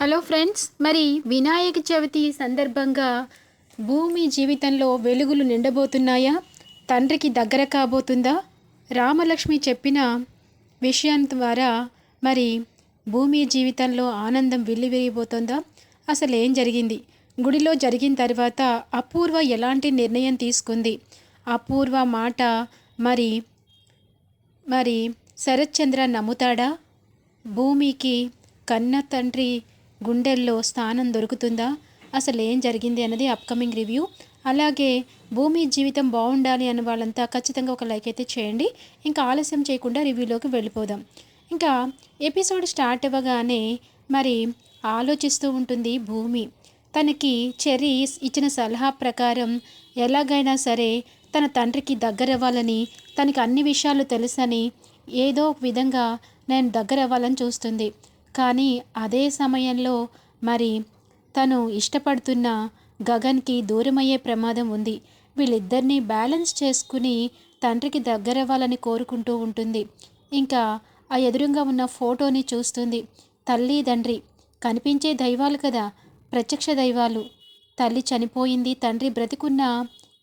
Hello friends మరి వినాయక చవితి సందర్భంగా భూమి జీవితంలో వెలుగులు నిండబోతున్నాయా? తండ్రికి దగ్గర కాబోతుందా? రామలక్ష్మి చెప్పిన విషయం ద్వారా మరి భూమి జీవితంలో ఆనందం విల్లివిరిగిపోతుందా? అసలు ఏం జరిగింది? గుడిలో జరిగిన తర్వాత అపూర్వ ఎలాంటి నిర్ణయం తీసుకుంది? అపూర్వ మాట మరి మరి శరత్చంద్ర నమ్ముతాడా? భూమికి కన్న తండ్రి గుండెల్లో స్థానం దొరుకుతుందా? అసలు ఏం జరిగింది అన్నది అప్కమింగ్ రివ్యూ అలాగే భూమి జీవితం బాగుండాలి అన్న వాళ్ళంతా ఖచ్చితంగా ఒక లైక్ అయితే చేయండి. ఇంకా ఆలస్యం చేయకుండా రివ్యూలోకి వెళ్ళిపోదాం. ఇంకా ఎపిసోడ్ స్టార్ట్ అవ్వగానే మరి ఆలోచిస్తూ ఉంటుంది భూమి. తనకి చెర్రీ ఇచ్చిన సలహా ప్రకారం ఎలాగైనా సరే తన తండ్రికి దగ్గరవ్వాలని తనకి అన్ని విషయాలు తెలుసని ఏదో ఒక విధంగా నేను దగ్గర అవ్వాలని చూస్తుంది. కానీ అదే సమయంలో మరి తను ఇష్టపడుతున్న గగన్కి దూరమయ్యే ప్రమాదం ఉంది. వీళ్ళిద్దరినీ బ్యాలెన్స్ చేసుకుని తండ్రికి దగ్గరవ్వాలని కోరుకుంటూ ఉంటుంది. ఇంకా ఆ ఎదురుగా ఉన్న ఫోటోని చూస్తుంది. తల్లి తండ్రి. కనిపించే దైవాలు కదా ప్రత్యక్ష దైవాలు. తల్లి చనిపోయింది తండ్రి బ్రతికున్న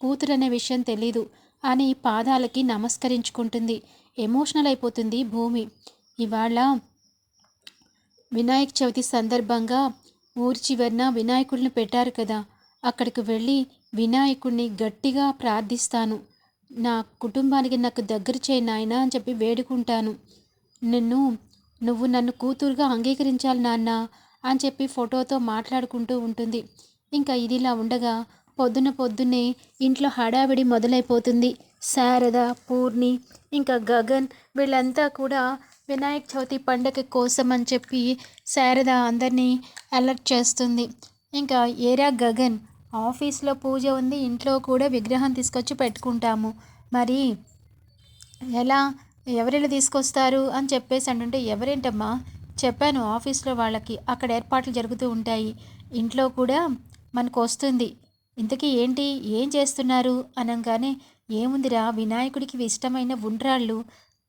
కూతురనే విషయం తెలీదు అని పాదాలకి నమస్కరించుకుంటుంది. ఎమోషనల్ అయిపోతుంది భూమి. ఇవాళ వినాయక చవితి సందర్భంగా ఊరి చివరిన వినాయకుడిని పెట్టారు కదా. అక్కడికి వెళ్ళి వినాయకుడిని గట్టిగా ప్రార్థిస్తాను. నా కుటుంబానికి నాకు దగ్గర చేయి నాయన అని చెప్పి వేడుకుంటాను. నిన్ను నువ్వు నన్ను కూతురుగా అంగీకరించాలి నాన్న అని చెప్పి ఫోటోతో మాట్లాడుకుంటూ ఉంటుంది. ఇంకా ఇదిలా ఉండగా పొద్దున పొద్దున్నే ఇంట్లో హడావిడి మొదలైపోతుంది. శారద పూర్ణి ఇంకా గగన్ వీళ్ళంతా కూడా వినాయక చవితి పండగ కోసం అని చెప్పి శారద అందరినీ అలర్ట్ చేస్తుంది. ఇంకా ఏరా గగన్ ఆఫీస్లో పూజ ఉంది ఇంట్లో కూడా విగ్రహం తీసుకొచ్చి పెట్టుకుంటాము. మరి ఎలా ఎవరెలా తీసుకొస్తారు అని చెప్పేసి అంటుంటే ఎవరేంటమ్మా చెప్పాను ఆఫీస్లో వాళ్ళకి అక్కడ ఏర్పాట్లు జరుగుతూ ఉంటాయి. ఇంట్లో కూడా మనకు వస్తుంది. ఇంతకీ ఏంటి ఏం చేస్తున్నారు? అనగానే ఏముందిరా వినాయకుడికి ఇష్టమైన ఉండ్రాళ్ళు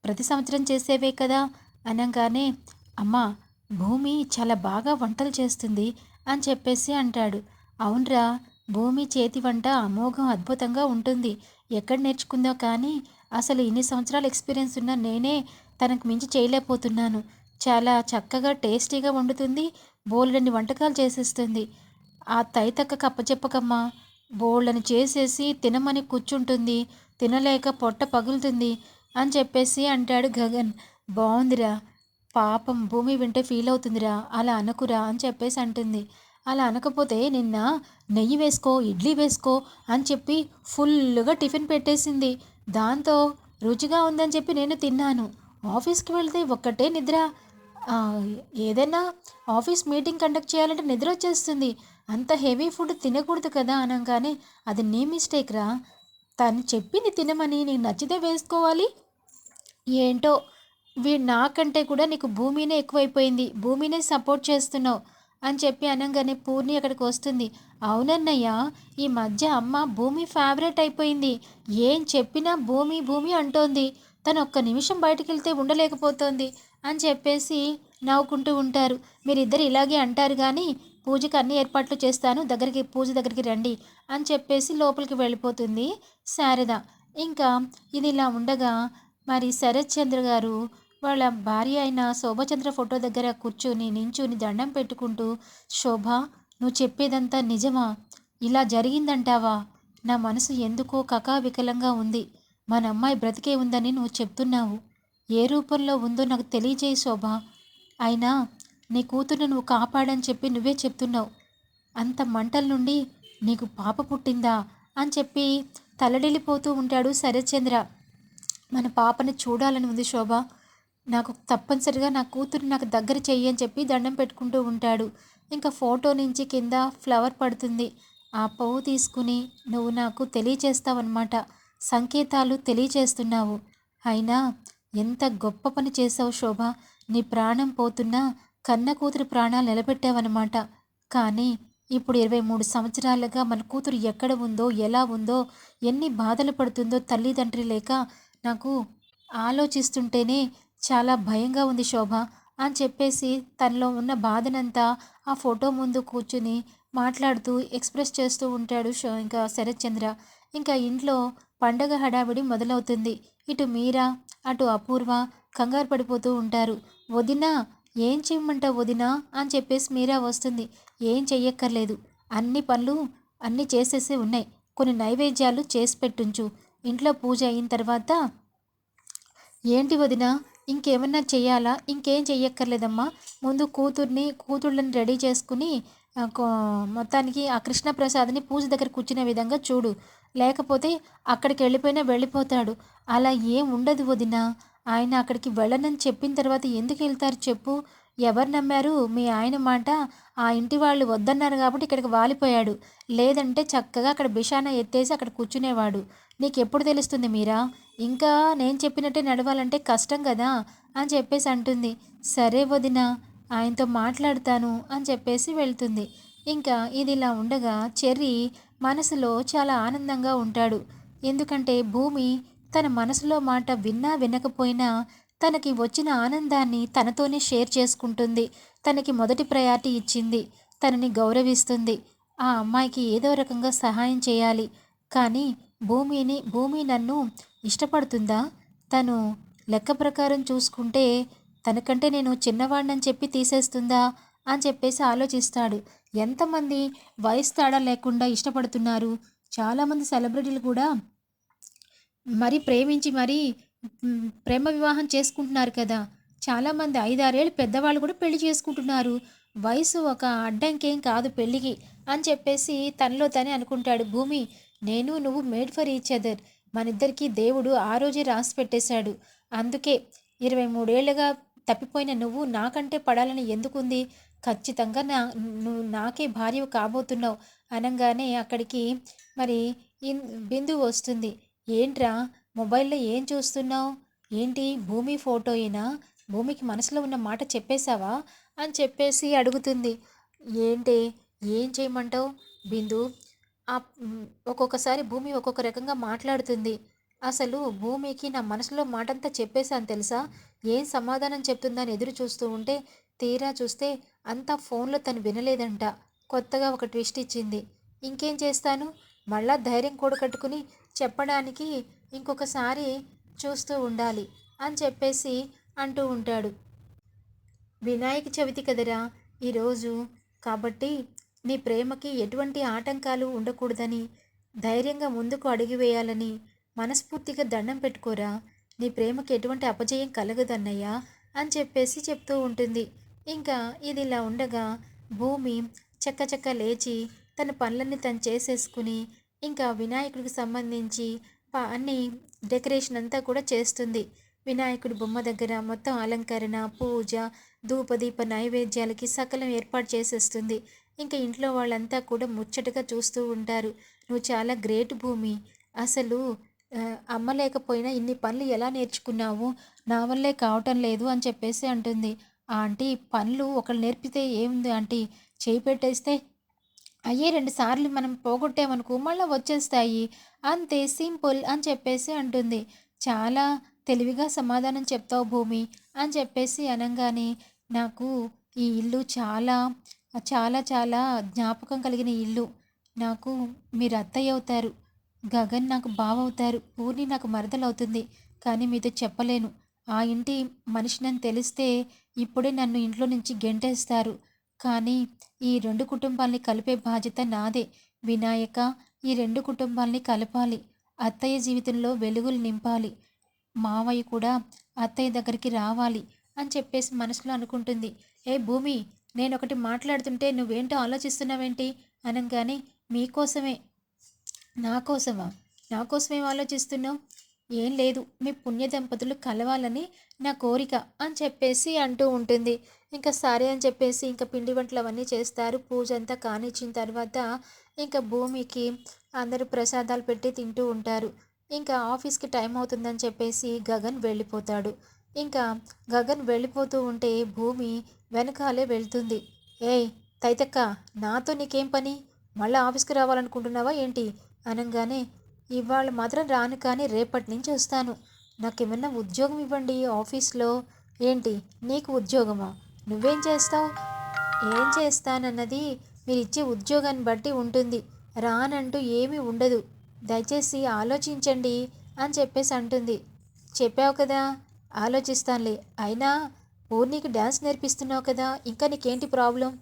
ప్రతి సంవత్సరం చేసేవే కదా? అనగానే అమ్మా భూమి చాలా బాగా వంటలు చేస్తుంది అని చెప్పేసి అంటాడు. అవునరా భూమి చేతి వంట అమోఘం అద్భుతంగా ఉంటుంది. ఎక్కడ నేర్చుకుందో కానీ అసలు ఇన్ని సంవత్సరాల ఎక్స్పీరియన్స్ ఉన్న నేనే తనకు మించి చేయలేకపోతున్నాను. చాలా చక్కగా టేస్టీగా వండుతుంది బోల్డని వంటకాలు చేసేస్తుంది. ఆ తైతక్క కప్పచెప్పకమ్మా బోల్డని చేసేసి తినమని కూర్చుంటుంది. తినలేక పొట్ట పగులుతుంది. అని చెప్పేసి అంటాడు గగన్. బాగుందిరా పాపం భూమి వింటే ఫీల్ అవుతుందిరా. అలా అనకురా అని చెప్పేసి అంటుంది. అలా అనకపోతే నిన్న నెయ్యి వేసుకో ఇడ్లీ వేసుకో అని చెప్పి ఫుల్గా టిఫిన్ పెట్టేసింది. దాంతో రుచిగా ఉందని చెప్పి నేను తిన్నాను. ఆఫీస్కి వెళ్తే ఒక్కటే నిద్ర. ఏదైనా ఆఫీస్ మీటింగ్ కండక్ట్ చేయాలంటే నిద్ర వచ్చేస్తుంది. అంత హెవీ ఫుడ్ తినకూడదు కదా అనగానే అది నీ మిస్టేక్ రా తను చెప్పింది తినమని నీకు నచ్చితే వేసుకోవాలి. ఏంటో? వీ నాకంటే కూడా నీకు భూమినే ఎక్కువైపోయింది. భూమినే సపోర్ట్ చేస్తున్నావు అని చెప్పి అనగానే పూర్ణి అక్కడికి వస్తుంది. అవునన్నయ్య ఈ మధ్య అమ్మ భూమి ఫేవరెట్ అయిపోయింది. ఏం చెప్పినా భూమి భూమి అంటోంది. తను ఒక్క నిమిషం బయటకు వెళ్తే ఉండలేకపోతోంది అని చెప్పేసి నవ్వుకుంటూ ఉంటారు. మీరిద్దరు ఇలాగే అంటారు కానీ పూజకి అన్ని ఏర్పాట్లు చేస్తాను. దగ్గరికి పూజ దగ్గరికి రండి అని చెప్పేసి లోపలికి వెళ్ళిపోతుంది శారద. ఇంకా ఇది ఇలా ఉండగా మరి శరత్ చంద్ర గారు వాళ్ళ భార్య అయిన శోభచంద్ర ఫోటో దగ్గర కూర్చుని నించుని దండం పెట్టుకుంటూ శోభ నువ్వు చెప్పేదంతా నిజమా? ఇలా జరిగిందంటావా? నా మనసు ఎందుకో కకావికలంగా ఉంది. మన అమ్మాయి బ్రతికే ఉందని నువ్వు చెప్తున్నావు. ఏ రూపంలో ఉందో నాకు తెలియజేయి శోభ. అయినా నీ కూతురు నువ్వు కాపాడని చెప్పి నువ్వే చెప్తున్నావు. అంత మంటల నుండి నీకు పాప పుట్టిందా? అని చెప్పి తలడిల్లిపోతూ ఉంటాడు శరత్చంద్ర మన పాపని చూడాలని ఉంది శోభ. నాకు తప్పనిసరిగా నా కూతురు నాకు దగ్గర చెయ్యి అని చెప్పి దండం పెట్టుకుంటూ ఉంటాడు. ఇంకా ఫోటో నుంచి కింద ఫ్లవర్ పడుతుంది. ఆ పువ్వు తీసుకుని నువ్వు నాకు తెలియచేస్తావన్నమాట. సంకేతాలు తెలియచేస్తున్నావు. అయినా ఎంత గొప్ప పని చేసావు శోభ. నీ ప్రాణం పోతున్నా కన్న కూతురు ప్రాణాలు నిలబెట్టావన్నమాట. కానీ ఇప్పుడు ఇరవై మూడు సంవత్సరాలుగా మన కూతురు ఎక్కడ ఉందో ఎలా ఉందో ఎన్ని బాధలు పడుతుందో తల్లిదండ్రి లేక నాకు ఆలోచిస్తుంటేనే చాలా భయంగా ఉంది శోభ అని చెప్పేసి తనలో ఉన్న బాధనంతా ఆ ఫోటో ముందు కూర్చుని మాట్లాడుతూ ఎక్స్ప్రెస్ చేస్తూ ఉంటాడు షో ఇంకా శరత్ చంద్ర. ఇంకా ఇంట్లో పండగ హడావిడి మొదలవుతుంది. ఇటు మీరా అటు అపూర్వ కంగారు పడిపోతూ ఉంటారు. వదినా ఏం చేయమంటావు వదినా? అని చెప్పేసి మీరా వస్తుంది. ఏం చెయ్యక్కర్లేదు. అన్ని పనులు అన్నీ చేసేసి ఉన్నాయి. కొన్ని నైవేద్యాలు చేసి పెట్టుంచు. ఇంట్లో పూజ అయిన తర్వాత ఏంటి వదిన ఇంకేమన్నా చేయాలా ఇంకేం చెయ్యక్కర్లేదమ్మా. ముందు కూతుర్ని కూతుళ్ళని రెడీ చేసుకుని కో- మొత్తానికి ఆ కృష్ణప్రసాద్ని పూజ దగ్గర కూర్చునే విధంగా చూడు. లేకపోతే అక్కడికి వెళ్ళిపోయినా వెళ్ళిపోతాడు. అలా ఏం ఉండదు వదిన. ఆయన అక్కడికి వెళ్ళనని చెప్పిన తర్వాత ఎందుకు వెళ్తారు చెప్పు. ఎవరు నమ్మారు? మీ ఆయన మాట ఆ ఇంటి వాళ్ళు వద్దన్నారు కాబట్టి ఇక్కడికి వాలిపోయాడు. లేదంటే చక్కగా అక్కడ బిషాన ఎత్తేసి అక్కడ కూర్చునేవాడు. నీకు ఎప్పుడు తెలుస్తుంది మీరా? ఇంకా నేను చెప్పినట్టే నడవాలంటే కష్టం కదా అని చెప్పేసి అంటుంది. సరే వదిన ఆయనతో మాట్లాడతాను అని చెప్పేసి వెళ్తుంది. ఇంకా ఇది ఇలా ఉండగా చెర్రీ మనసులో చాలా ఆనందంగా ఉంటాడు. ఎందుకంటే భూమి తన మనసులో మాట విన్నా వినకపోయినా తనకి వచ్చిన ఆనందాన్ని తనతోనే షేర్ చేసుకుంటుంది. తనకి మొదటి ప్రయారిటీ ఇచ్చింది. తనని గౌరవిస్తుంది. ఆ అమ్మాయికి ఏదో రకంగా సహాయం చేయాలి. కానీ భూమిని భూమి నన్ను ఇష్టపడుతుందా? తను లెక్క ప్రకారం చూసుకుంటే తనకంటే నేను చిన్నవాడినని చెప్పి తీసేస్తుందా? అని చెప్పేసి ఆలోచిస్తాడు. ఎంతమంది వయసు తేడా లేకుండా ఇష్టపడుతున్నారు? చాలామంది సెలబ్రిటీలు కూడా మరి ప్రేమించి మరీ ప్రేమ వివాహం చేసుకుంటున్నారు కదా. చాలామంది ఐదారేళ్ళు పెద్దవాళ్ళు కూడా పెళ్ళి చేసుకుంటున్నారు. వయసు ఒక అడ్డంకేం కాదు పెళ్ళికి అని చెప్పేసి తనలో తనే అనుకుంటాడు. భూమి నేను నువ్వు మేడ్ ఫర్ ఈచ్ అదర్. మనిద్దరికీ దేవుడు ఆ రోజే రాసి పెట్టేశాడు. అందుకే ఇరవై మూడేళ్ళుగా తప్పిపోయిన నువ్వు నాకంటే పడాలని ఎందుకుంది? ఖచ్చితంగా నా నువ్వు నాకే భార్య కాబోతున్నావు అనగానే అక్కడికి మరి ఇన్ బిందు వస్తుంది. ఏంట్రా? మొబైల్లో ఏం చూస్తున్నావు? ఏంటి? భూమి ఫోటోయేనా? భూమికి మనసులో ఉన్న మాట చెప్పేశావా? అని చెప్పేసి అడుగుతుంది. ఏంటి? ఏం చేయమంటావు? బిందు ఆ ఒక్కొక్కసారి భూమి ఒక్కొక్క రకంగా మాట్లాడుతుంది. అసలు భూమికి నా మనసులో మాటంతా చెప్పేశాను తెలుసా? ఏం సమాధానం చెప్తుందని ఎదురు చూస్తూ ఉంటే తీరా చూస్తే అంతా ఫోన్లో తను వినలేదంట. కొత్తగా ఒక ట్విస్ట్ ఇచ్చింది. ఇంకేం చేస్తాను? మళ్ళా ధైర్యం కూడకట్టుకుని చెప్పడానికి ఇంకొకసారి చూస్తూ ఉండాలి అని చెప్పేసి అంటూ ఉంటాడు. వినాయక చవితి కదరా ఈరోజు కాబట్టి నీ ప్రేమకి ఎటువంటి ఆటంకాలు ఉండకూడదని ధైర్యంగా ముందుకు అడుగువేయాలని మనస్ఫూర్తిగా దండం పెట్టుకోరా. నీ ప్రేమకి ఎటువంటి అపజయం కలగదన్నయ్యా అని చెప్పేసి చెప్తూ ఉంటుంది. ఇంకా ఇది ఇలా ఉండగా భూమి చక్కచక్క లేచి తన పనులన్నీ తను చేసేసుకుని ఇంకా వినాయకుడికి సంబంధించి అన్ని డెకరేషన్ అంతా కూడా చేస్తుంది. వినాయకుడి బొమ్మ దగ్గర మొత్తం అలంకరణ పూజ ధూపదీప నైవేద్యాలకి సకలం ఏర్పాటు చేసేస్తుంది. ఇంకా ఇంట్లో వాళ్ళంతా కూడా ముచ్చటగా చూస్తూ ఉంటారు. నువ్వు చాలా గ్రేట్ భూమి. అసలు అమ్మ లేకపోయినా ఇన్ని పనులు ఎలా నేర్చుకున్నావు? నా వల్లే కావటం లేదు అని చెప్పేసి అంటుంది. ఆంటీ పనులు ఒకళ్ళు నేర్పితే ఏముంది ఆంటీ? చేయి పెట్టేస్తే? అయ్యే రెండు సార్లు మనం పోగొట్టామనుకో మళ్ళీ వచ్చేస్తాయి. అంతే సింపుల్ అని చెప్పేసి అంటుంది. చాలా తెలివిగా సమాధానం చెప్తావు భూమి అని చెప్పేసి అనగానే నాకు ఈ ఇల్లు చాలా చాలా చాలా జ్ఞాపకం కలిగిన ఇల్లు. నాకు మీరు అత్తయ్య అవుతారు. గగన్ నాకు బావ అవుతారు. పూర్ణి నాకు మరదలవుతుంది కానీ మీతో చెప్పలేను. ఆ ఇంటి మనిషినని తెలిస్తే ఇప్పుడే నన్ను ఇంట్లో నుంచి గెంటేస్తారు. కానీ ఈ రెండు కుటుంబాల్ని కలిపే బాధ్యత నాదే. వినాయక ఈ రెండు కుటుంబాల్ని కలపాలి. అత్తయ్య జీవితంలో వెలుగులు నింపాలి. మావయ్య కూడా అత్తయ్య దగ్గరికి రావాలి అని చెప్పేసి మనసులో అనుకుంటుంది. ఏ భూమి నేను ఒకటి మాట్లాడుతుంటే నువ్వేంటో ఆలోచిస్తున్నావేంటి? అనగానే మీకోసమే. నా కోసమా నా కోసమేం ఆలోచిస్తున్నావు? ఏం లేదు మీ పుణ్య దంపతులు కలవాలని నా కోరిక అని చెప్పేసి అంటూ ఉంటుంది. ఇంకా సరే అని చెప్పేసి ఇంకా పిండి వంటలు అవన్నీ చేస్తారు. పూజ అంతా కానిచ్చిన తర్వాత ఇంకా భూమికి అందరూ ప్రసాదాలు పెట్టి తింటూ ఉంటారు. ఇంకా ఆఫీస్కి టైం అవుతుందని చెప్పేసి గగన్ వెళ్ళిపోతాడు. ఇంకా గగన్ వెళ్ళిపోతూ ఉంటే భూమి వెనకాలే వెళ్తుంది. ఏయ్ తైతక్క నాతో నీకేం పని? మళ్ళీ ఆఫీస్కి రావాలనుకుంటున్నావా ఏంటి? అనగానే ఇవాళ మాత్రం రాను కానీ రేపటి నుంచి వస్తాను. నాకేమన్నా ఉద్యోగం ఇవ్వండి ఆఫీస్లో. ఏంటి నీకు ఉద్యోగమా? నువ్వేం చేస్తావు? ఏం చేస్తానన్నది మీరు ఇచ్చే ఉద్యోగాన్ని బట్టి ఉంటుంది. రానంటూ ఏమీ ఉండదు. దయచేసి ఆలోచించండి అని చెప్పేసి అంటుంది. చెప్పావు కదా ఆలోచిస్తానులే. అయినా పూర్ణికి డ్యాన్స్ నేర్పిస్తున్నావు కదా ఇంకా నీకేంటి ప్రాబ్లం?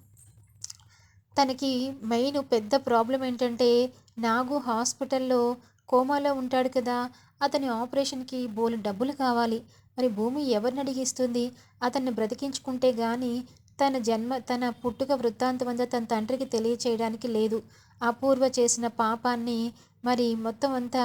తనకి మెయిన్ పెద్ద ప్రాబ్లం ఏంటంటే నాగు హాస్పిటల్లో కోమాలో ఉంటాడు కదా అతని ఆపరేషన్కి బోలు డబ్బులు కావాలి. మరి భూమి ఎవరిని అడిగిస్తుంది? అతన్ని బ్రతికించుకుంటే కానీ తన జన్మ తన పుట్టుక వృత్తాంతం అంతా తన తండ్రికి తెలియచేయడానికి లేదు. అపూర్వ చేసిన పాపాన్ని మరి మొత్తం అంతా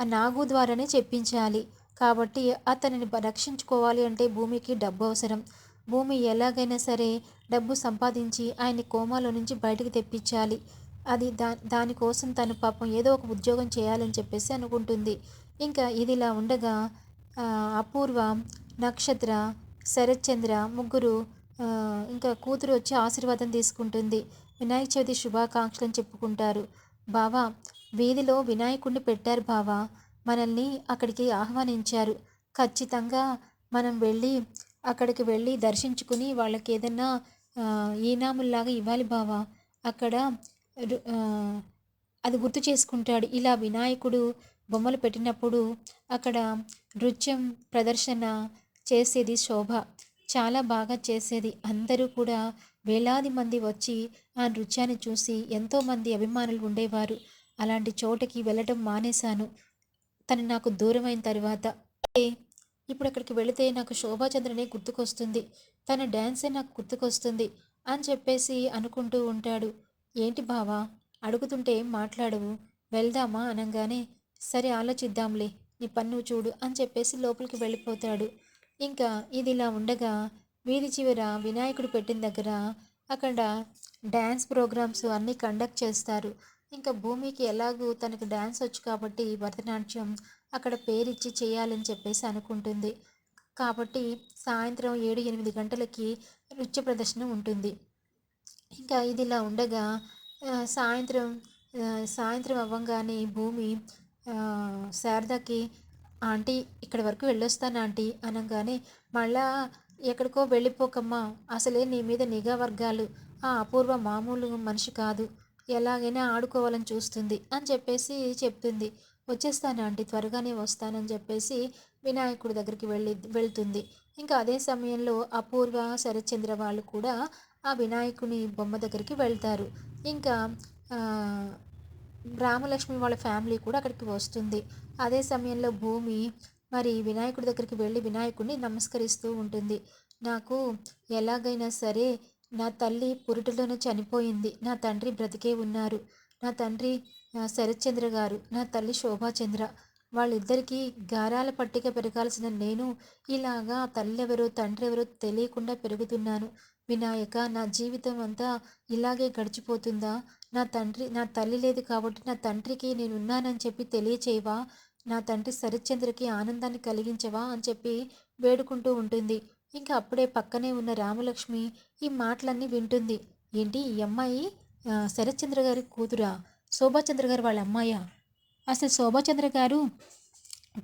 ఆ నాగు ద్వారానే చెప్పించాలి. కాబట్టి అతనిని రక్షించుకోవాలి అంటే భూమికి డబ్బు అవసరం. భూమి ఎలాగైనా సరే డబ్బు సంపాదించి ఆయన్ని కోమాలో నుంచి బయటకు తెప్పించాలి. అది దా దానికోసం తను పాపం ఏదో ఒక ఉద్యోగం చేయాలని చెప్పేసి అనుకుంటుంది. ఇంకా ఇదిలా ఉండగా అపూర్వ నక్షత్ర శరత్చంద్ర ముగ్గురు ఇంకా కూతురు వచ్చి ఆశీర్వాదం తీసుకుంటుంది. వినాయక చవితి శుభాకాంక్షలను చెప్పుకుంటారు. బావా వీధిలో వినాయకుడిని పెట్టారు బావా. మనల్ని అక్కడికి ఆహ్వానించారు. ఖచ్చితంగా మనం వెళ్ళి అక్కడికి వెళ్ళి దర్శించుకుని వాళ్ళకి ఏదైనా ఈనాముల్లాగా ఇవ్వాలి బావా. అక్కడ అది గుర్తు చేసుకుంటాడు. ఇలా వినాయకుడు బొమ్మలు పెట్టినప్పుడు అక్కడ నృత్యం ప్రదర్శన చేసేది శోభ. చాలా బాగా చేసేది. అందరూ కూడా వేలాది మంది వచ్చి ఆ నృత్యాన్ని చూసి ఎంతోమంది అభిమానులు ఉండేవారు. అలాంటి చోటకి వెళ్ళటం మానేశాను. తను నాకు దూరమైన తర్వాత ఇప్పుడు అక్కడికి వెళితే నాకు శోభాచంద్రనే గుర్తుకొస్తుంది. తన డ్యాన్సే నాకు గుర్తుకొస్తుంది అని చెప్పేసి అనుకుంటూ ఉంటాడు. ఏంటి బావా అడుగుతుంటే ఏం మాట్లాడవు. వెళ్దామా? అనగానే సరే ఆలోచిద్దాంలే. నీ పన్ను చూడు అని చెప్పేసి లోపలికి వెళ్ళిపోతాడు. ఇంకా ఇది ఇలా ఉండగా వీధి చివర వినాయకుడు పెట్టిన దగ్గర అక్కడ డ్యాన్స్ ప్రోగ్రామ్స్ అన్నీ కండక్ట్ చేస్తారు. ఇంకా భూమికి ఎలాగూ తనకు డ్యాన్స్ వచ్చు కాబట్టి భరతనాట్యం అక్కడ పేరిచ్చి చేయాలని చెప్పేసి అనుకుంటుంది. కాబట్టి సాయంత్రం ఏడు ఎనిమిది గంటలకి నృత్య ప్రదర్శన ఉంటుంది. ఇంకా ఇది ఇలా ఉండగా సాయంత్రం సాయంత్రం అవ్వంగానే భూమి శారదకి ఆంటీ ఇక్కడి వరకు వెళ్ళొస్తాను ఆంటీ అనగానే మళ్ళా ఎక్కడికో వెళ్ళిపోకమ్మా అసలే నీ మీద నిఘా వర్గాలు. ఆ అపూర్వ మామూలు మనిషి కాదు. ఎలాగైనా ఆడుకోవాలని చూస్తుంది అని చెప్పేసి చెప్తుంది. వచ్చేస్తాను ఆంటీ త్వరగానే వస్తానని చెప్పేసి వినాయకుడి దగ్గరికి వెళ్ళి వెళ్తుంది. ఇంకా అదే సమయంలో అపూర్వ శరచంద్ర వాళ్ళు కూడా ఆ వినాయకుని బొమ్మ దగ్గరికి వెళ్తారు. ఇంకా రామలక్ష్మి వాళ్ళ ఫ్యామిలీ కూడా అక్కడికి వస్తుంది. అదే సమయంలో భూమి మరి వినాయకుడి దగ్గరికి వెళ్ళి వినాయకుడిని నమస్కరిస్తూ ఉంటుంది. నాకు ఎలాగైనా సరే నా తల్లి పురుటిలోనే చనిపోయింది. నా తండ్రి బ్రతికే ఉన్నారు. నా తండ్రి శరత్చంద్ర గారు నా తల్లి శోభాచంద్ర. వాళ్ళిద్దరికీ గారాల పట్టిక పెరగాల్సిన నేను ఇలాగా తల్లి ఎవరో తండ్రి ఎవరో తెలియకుండా పెరుగుతున్నాను. వినాయక నా జీవితం అంతా ఇలాగే గడిచిపోతుందా? నా తండ్రి నా తల్లి లేదు కాబట్టి నా తండ్రికి నేను ఉన్నానని చెప్పి తెలియచేయవా? నా తండ్రి శరత్చంద్రకి ఆనందాన్ని కలిగించవా? అని చెప్పి వేడుకుంటూ ఉంటుంది. ఇంకా అప్పుడే పక్కనే ఉన్న రామలక్ష్మి ఈ మాటలన్నీ వింటుంది. ఏంటి ఈ అమ్మాయి శరత్చంద్ర గారి కూతురా? శోభాచంద్ర గారు వాళ్ళ అమ్మాయా? అసలు శోభాచంద్ర గారు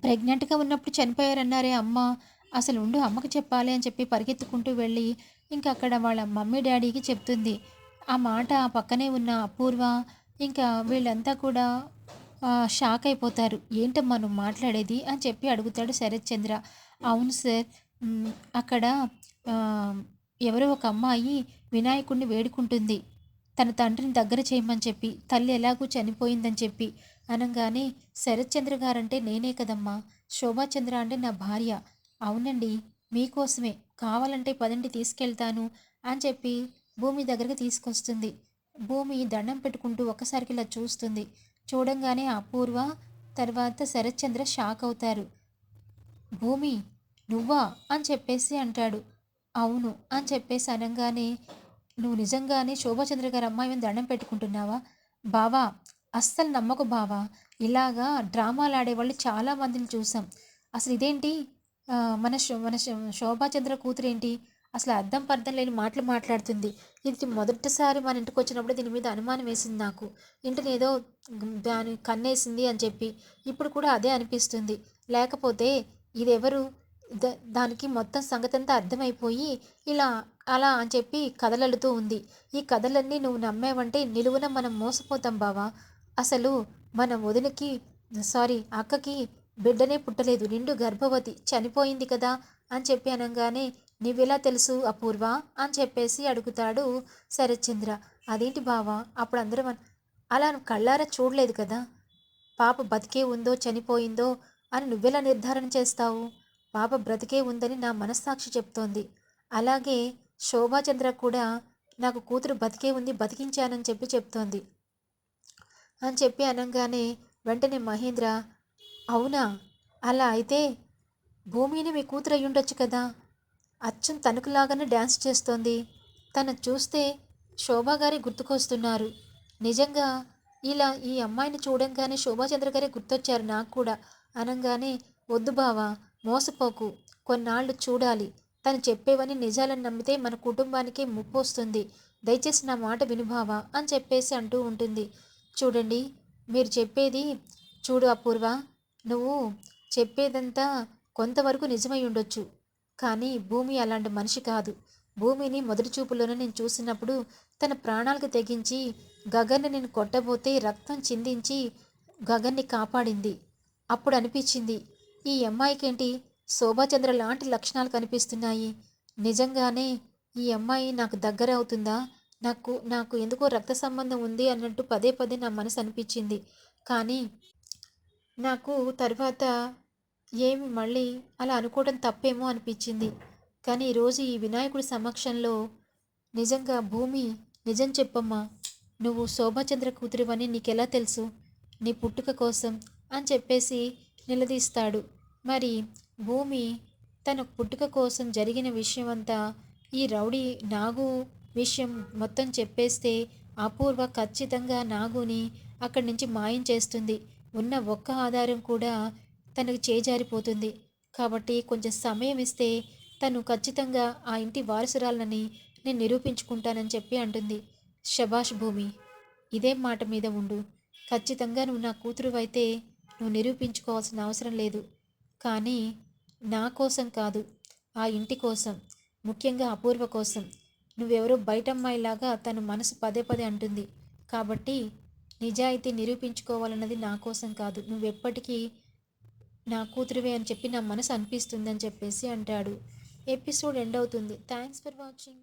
ప్రెగ్నెంట్గా ఉన్నప్పుడు చనిపోయారన్నారే అమ్మ. అసలు ఉండు అమ్మకి చెప్పాలి అని చెప్పి పరిగెత్తుకుంటూ వెళ్ళి ఇంకా అక్కడ వాళ్ళ మమ్మీ డాడీకి చెప్తుంది. ఆ మాట ఆ పక్కనే ఉన్న అపూర్వ ఇంకా వీళ్ళంతా కూడా షాక్ అయిపోతారు. ఏంటమ్మా నువ్వు మాట్లాడేది అని చెప్పి అడుగుతాడు శరత్ చంద్ర అవును సార్ అక్కడ ఎవరో ఒక అమ్మాయి వినాయకుడిని వేడుకుంటుంది. తన తండ్రిని దగ్గర చేయమని చెప్పి తల్లి ఎలాగూ చనిపోయిందని చెప్పి అనగానే శరత్చంద్ర గారంటే నేనే కదమ్మా. శోభాచంద్ర అంటే నా భార్య. అవునండి మీకోసమే. కావాలంటే పదండి తీసుకెళ్తాను అని చెప్పి భూమి దగ్గరికి తీసుకొస్తుంది. భూమి దండం పెట్టుకుంటూ ఒక్కసారికి ఇలా చూస్తుంది. చూడంగానే అపూర్వ తర్వాత శరత్చంద్ర షాక్ అవుతారు. భూమి నువ్వా? అని చెప్పేసి అంటాడు. అవును అని చెప్పేసి అనగానే నువ్వు నిజంగానే శోభాచంద్ర గారి అమ్మాయి మీద దండం పెట్టుకుంటున్నావా? బావా అస్సలు నమ్మకు బావా. ఇలాగా డ్రామాలు ఆడేవాళ్ళు చాలా మందిని చూసాం. అసలు ఇదేంటి? మన శో మన శోభాచంద్ర కూతురేంటి అసలు అర్థం పర్థం లేని మాటలు మాట్లాడుతుంది. ఇది మొదటిసారి మన ఇంటికి వచ్చినప్పుడు దీని మీద అనుమానం వేసింది నాకు. ఇంటిని ఏదో దాని కన్నేసింది అని చెప్పి. ఇప్పుడు కూడా అదే అనిపిస్తుంది. లేకపోతే ఇది ఎవరు దానికి మొత్తం సంగతి అంతా అర్థమైపోయి ఇలా అలా అని చెప్పి కథలలుతూ ఉంది. ఈ కథలన్నీ నువ్వు నమ్మావంటే నిలువున మనం మోసపోతాం బావా. అసలు మన వదినకి సారీ అక్కకి బిడ్డనే పుట్టలేదు. నిండు గర్భవతి చనిపోయింది కదా అని చెప్పి అనగానే నీవెలా తెలుసు అపూర్వ? అని చెప్పేసి అడుగుతాడు శరత్చంద్ర. అదేంటి బావా? అప్పుడు అందరం అలా కళ్ళారా చూడలేదు కదా? పాప బతికే ఉందో చనిపోయిందో అని నువ్వెలా నిర్ధారణ చేస్తావు? పాప బ్రతికే ఉందని నా మనస్సాక్షి చెప్తోంది. అలాగే శోభాచంద్ర కూడా నాకు కూతురు బతికే ఉంది బతికించానని చెప్పి చెప్తోంది. అని చెప్పి అనగానే వెంటనే మహేంద్ర అవునా? అలా అయితే భూమిని మీ కూతురు అయ్యుండొచ్చు కదా? అచ్చం తణుకులాగానే డ్యాన్స్ చేస్తోంది. తను చూస్తే శోభా గారి గుర్తుకొస్తున్నారు. నిజంగా ఇలా ఈ అమ్మాయిని చూడంగానే శోభాచంద్ర గారే గుర్తొచ్చారు నాకు కూడా. అనగానే వద్దు బావా మోసపోకు. కొన్నాళ్ళు చూడాలి. తను చెప్పేవని నిజాలని నమ్మితే మన కుటుంబానికి ముప్పు వస్తుంది దయచేసి నా మాట వినుభావా అని చెప్పేసి అంటూ ఉంటుంది. చూడండి మీరు చెప్పేది చూడు అపూర్వ. నువ్వు చెప్పేదంతా కొంతవరకు నిజమై ఉండొచ్చు. కానీ భూమి అలాంటి మనిషి కాదు. భూమిని మొదటి చూపులోనే నేను చూసినప్పుడు తన ప్రాణాలకు తెగించి గగన్ని నేను కొట్టబోతే రక్తం చిందించి గగన్ని కాపాడింది. అప్పుడు అనిపించింది ఈ అమ్మాయికేంటి? శోభాచంద్ర లాంటి లక్షణాలు కనిపిస్తున్నాయి. నిజంగానే ఈ అమ్మాయి నాకు దగ్గర అవుతుందా? నాకు నాకు ఎందుకో రక్త సంబంధం ఉంది అన్నట్టు పదే పదే నా మనసు అనిపించింది. కానీ నాకు తర్వాత ఏమి మళ్ళీ అలా అనుకోవడం తప్పేమో అనిపించింది. కానీ ఈరోజు ఈ వినాయకుడి సమక్షంలో నిజంగా భూమి నిజం చెప్పమ్మా. నువ్వు శోభాచంద్ర కూతురివని నీకెలా తెలుసు? నీ పుట్టుక కోసం అని చెప్పేసి నిలదీస్తాడు. మరి భూమి తన పుట్టుక కోసం జరిగిన విషయం అంతా ఈ రౌడీ నాగు విషయం మొత్తం చెప్పేస్తే అపూర్వ ఖచ్చితంగా నాగుని అక్కడి నుంచి మాయం చేస్తుంది. ఉన్న ఒక్క ఆధారం కూడా తనకు చేజారిపోతుంది. కాబట్టి కొంచెం సమయం ఇస్తే తను ఖచ్చితంగా ఆ ఇంటి వారసురాలని నేను నిరూపించుకుంటానని చెప్పి అంటుంది. శభాష్ భూమి ఇదే మాట మీద ఉండు? ఖచ్చితంగా నువ్వు నా కూతురు అయితే నువ్వు నిరూపించుకోవాల్సిన అవసరం లేదు. కానీ నా కోసం కాదు ఆ ఇంటి కోసం ముఖ్యంగా అపూర్వ కోసం. నువ్వెవరో బయటమ్మాయిలాగా తను మనసు పదే పదే అంటుంది. కాబట్టి నిజాయితీ నిరూపించుకోవాలన్నది నా కోసం కాదు. నువ్వెప్పటికీ నా కూతురువే అని చెప్పి నా మనసు అనిపిస్తుంది అని చెప్పేసి అంటాడు. ఎపిసోడ్ ఎండ్ అవుతుంది. Thanks for watching.